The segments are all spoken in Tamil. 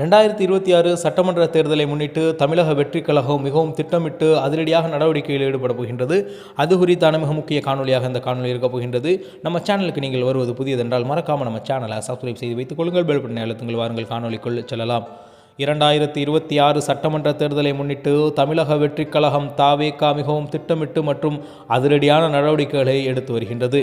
ரெண்டாயிரத்தி இருபத்தி ஆறு சட்டமன்ற தேர்தலை முன்னிட்டு தமிழக வெற்றி கழகம் மிகவும் திட்டமிட்டு அதிரடியாக நடவடிக்கையில் ஈடுபட போகின்றது. அது குறித்தான மிக முக்கிய காணொலியாக இந்த காணொலி இருக்கப் போகின்றது. நம்ம சேனலுக்கு நீங்கள் வருவது புதியதென்றால் மறக்காமல் நம்ம சேனலை சப்ஸ்கிரைப் செய்து வைத்துக் கொள்ளுங்கள். பெல் பட்டனை அழுத்துங்கள். வாருங்கள் காணொலிக்குள் செல்லலாம். இரண்டாயிரத்தி இருபத்தி ஆறு சட்டமன்ற தேர்தலை முன்னிட்டு தமிழக வெற்றிக் கழகம் தாவேகா மிகவும் திட்டமிட்டு மற்றும் அதிரடியான நடவடிக்கைகளை எடுத்து வருகின்றது.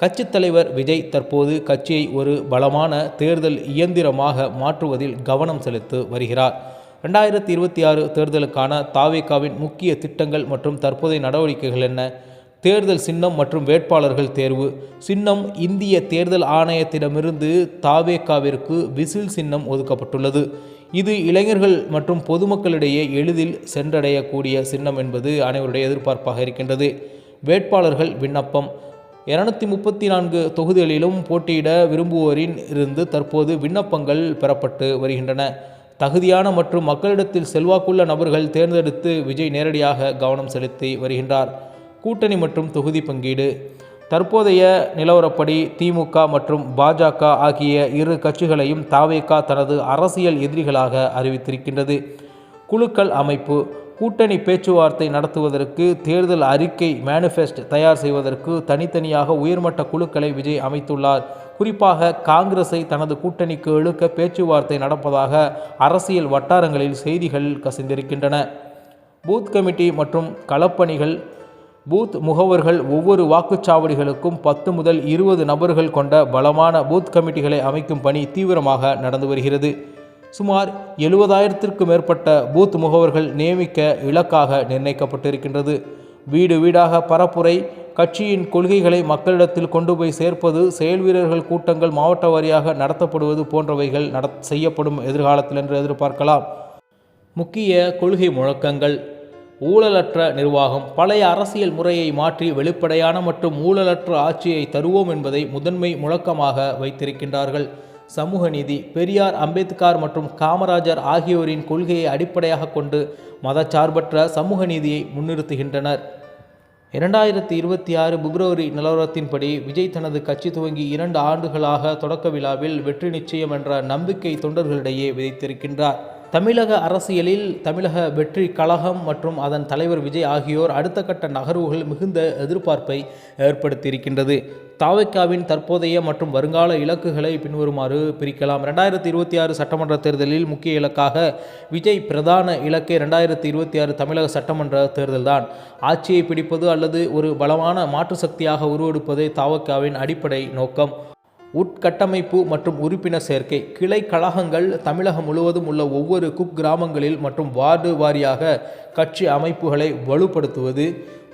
கட்சித் தலைவர் விஜய் தற்போது கட்சியை ஒரு பலமான தேர்தல் இயந்திரமாக மாற்றுவதில் கவனம் செலுத்து வருகிறார். ரெண்டாயிரத்தி இருபத்தி ஆறு தேர்தலுக்கான தாவேகாவின் முக்கிய திட்டங்கள் மற்றும் தற்போதைய நடவடிக்கைகள் என்ன? தேர்தல் சின்னம் மற்றும் வேட்பாளர்கள் தேர்வு. சின்னம் இந்திய தேர்தல் ஆணையத்திடமிருந்து தாவேகாவிற்கு விசில் சின்னம் ஒதுக்கப்பட்டுள்ளது. இது இளைஞர்கள் மற்றும் பொதுமக்களிடையே எளிதில் சென்றடையக்கூடிய சின்னம் என்பது அனைவருடைய எதிர்பார்ப்பாக இருக்கின்றது. வேட்பாளர்கள் விண்ணப்பம். இருநூத்தி முப்பத்தி நான்கு தொகுதிகளிலும் போட்டியிட விரும்புவோரின் இருந்து தற்போது விண்ணப்பங்கள் பெறப்பட்டு வருகின்றன. தகுதியான மற்றும் மக்களிடத்தில் செல்வாக்குள்ள நபர்கள் தேர்ந்தெடுத்து விஜய் நேரடியாக கவனம் செலுத்தி வருகின்றார். கூட்டணி மற்றும் தொகுதி பங்கீடு. தற்போதைய நிலவரப்படி திமுக மற்றும் பாஜக ஆகிய இரு கட்சிகளையும் தாவேகா தனது அரசியல் எதிரிகளாக அறிவித்திருக்கின்றது. குழுக்கள் அமைப்பு. கூட்டணி பேச்சுவார்த்தை நடத்துவதற்கு தேர்தல் அறிக்கை மேனிஃபெஸ்ட் தயார் செய்வதற்கு தனித்தனியாக உயர்மட்ட குழுக்களை விஜய் அமைத்துள்ளார். குறிப்பாக காங்கிரஸை தனது கூட்டணிக்கு இழுக்க பேச்சுவார்த்தை நடப்பதாக அரசியல் வட்டாரங்களில் செய்திகள் கசிந்திருக்கின்றன. பூத் கமிட்டி மற்றும் களப்பணிகள் பூத் முகவர்கள் ஒவ்வொரு வாக்குச்சாவடிகளுக்கும் பத்து முதல் இருபது நபர்கள் கொண்ட பலமான பூத் கமிட்டிகளை அமைக்கும் பணி தீவிரமாக நடந்து வருகிறது. சுமார் எழுபதாயிரத்திற்கு மேற்பட்ட பூத் முகவர்கள் நியமிக்க இலக்காக நிர்ணயிக்கப்பட்டிருக்கின்றது. வீடு வீடாக பரப்புரை கட்சியின் கொள்கைகளை மக்களிடத்தில் கொண்டு போய் சேர்ப்பது செயல் வீரர்கள் கூட்டங்கள் மாவட்ட வாரியாக நடத்தப்படுவது போன்றவைகள் நட செய்யப்படும் எதிர்காலத்தில் என்று எதிர்பார்க்கலாம். முக்கிய கொள்கை முழக்கங்கள். ஊழலற்ற நிர்வாகம். பழைய அரசியல் முறையை மாற்றி வெளிப்படையான மற்றும் ஊழலற்ற ஆட்சியை தருவோம் என்பதை முதன்மை முழக்கமாக வைத்திருக்கின்றார்கள். சமூக நீதி பெரியார் அம்பேத்கர் மற்றும் காமராஜர் ஆகியோரின் கொள்கையை அடிப்படையாக கொண்டு மதச்சார்பற்ற சமூக நீதியை முன்னிறுத்துகின்றனர். இரண்டாயிரத்தி இருபத்தி ஆறு பிப்ரவரி நிலவரத்தின்படி விஜய் தனது கட்சி துவங்கி இரண்டு ஆண்டுகளாக தொடக்க விழாவில் வெற்றி நிச்சயம் என்ற நம்பிக்கை தொண்டர்களிடையே விதைத்திருக்கின்றார். தமிழக அரசியலில் தமிழக வெற்றி கழகம் மற்றும் அதன் தலைவர் விஜய் ஆகியோர் அடுத்த கட்ட நகர்வுகள் மிகுந்த எதிர்பார்ப்பை ஏற்படுத்தியிருக்கின்றது. தாவைக்காவின் தற்போதைய மற்றும் வருங்கால இலக்குகளை பின்வருமாறு பிரிக்கலாம். ரெண்டாயிரத்தி இருபத்தி ஆறு சட்டமன்ற தேர்தலில் முக்கிய இலக்காக விஜய் பிரதான இலக்கை ரெண்டாயிரத்தி இருபத்தி ஆறு தமிழக சட்டமன்ற தேர்தல்தான். ஆட்சியை பிடிப்பது அல்லது ஒரு பலமான மாற்று சக்தியாக உருவெடுப்பதே தாவக்காவின் அடிப்படை நோக்கம். உட்கட்டமைப்பு மற்றும் உறுப்பினர் சேர்க்கை. கிளை கழகங்கள் தமிழகம் முழுவதும் உள்ள ஒவ்வொரு குக் கிராமங்களில் மற்றும் வார்டு வாரியாக கட்சி அமைப்புகளை வலுப்படுத்துவது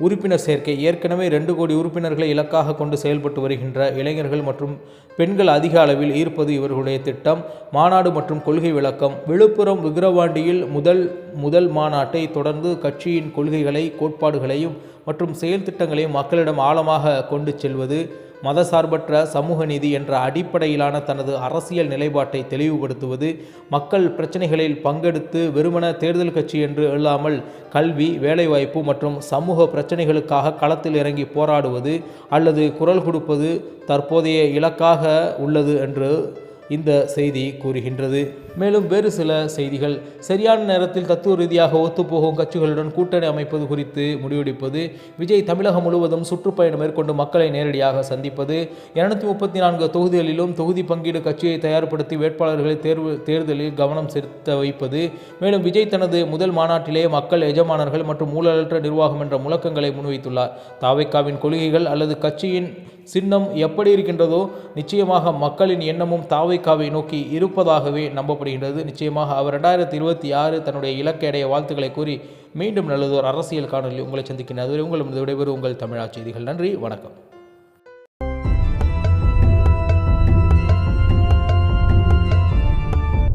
உறுப்பினர் சேர்க்கை. ஏற்கனவே ரெண்டு கோடி உறுப்பினர்களை இலக்காக கொண்டு செயல்பட்டு வருகின்ற இளைஞர்கள் மற்றும் பெண்கள் அதிக அளவில் ஈர்ப்பது இவர்களுடைய திட்டம். மாநாடு மற்றும் கொள்கை விளக்கம். விழுப்புரம் விக்கிரவாண்டியில் முதல் முதல் மாநாட்டை தொடர்ந்து கட்சியின் கொள்கைகளை கோட்பாடுகளையும் மற்றும் செயல் திட்டங்களையும் மக்களிடம் ஆழமாக கொண்டு செல்வது மதசார்பற்ற சமூக நீதி என்ற அடிப்படையிலான தனது அரசியல் நிலைப்பாட்டை தெளிவுபடுத்துவது மக்கள் பிரச்சனைகளில் பங்கெடுத்து வெறுமன தேர்தல் கட்சி என்று இல்லாமல் கல்வி வேலைவாய்ப்பு மற்றும் சமூக பிரச்சனைகளுக்காக களத்தில் இறங்கி போராடுவது அல்லது குரல் கொடுப்பது தற்போதைய இலக்காக உள்ளது என்று இந்த செய்தி கூறுகின்றது. மேலும் வேறு சில செய்திகள். சரியான நேரத்தில் தத்துவ ரீதியாக ஒத்துப்போகும் கட்சிகளுடன் கூட்டணி அமைப்பது குறித்து முடிவெடுப்பது விஜய் தமிழகம் முழுவதும் சுற்றுப்பயணம் மேற்கொண்டு மக்களை நேரடியாக சந்திப்பது இருநூத்தி முப்பத்தி நான்கு தொகுதிகளிலும் தொகுதி பங்கீடு கட்சியை தயார்படுத்தி வேட்பாளர்களை தேர்வு தேர்தலில் கவனம் செலுத்த வைப்பது மேலும் விஜய் தனது முதல் மாநாட்டிலே மக்கள் எஜமானர்கள் மற்றும் ஊழலற்ற நிர்வாகம் என்ற முழக்கங்களை முன்வைத்துள்ளார். தாவைக்காவின் கொள்கைகள் அல்லது கட்சியின் சின்னம் எப்படி இருக்கின்றதோ நிச்சயமாக மக்களின் எண்ணமும் தாவைக்காவை நோக்கி இருப்பதாகவே நம்பப்படுகின்றது நிச்சயமாக அவர் ரெண்டாயிரத்தி இருபத்தி ஆறு தன்னுடைய இலக்கையடைய வாழ்த்துக்களை கூறி மீண்டும் நல்லதோர் அரசியல் காணொலி உங்களை சந்திக்கின்றது அதுவரை உங்கள் விடைபெறும் உங்கள் தமிழா செய்திகள். நன்றி வணக்கம்.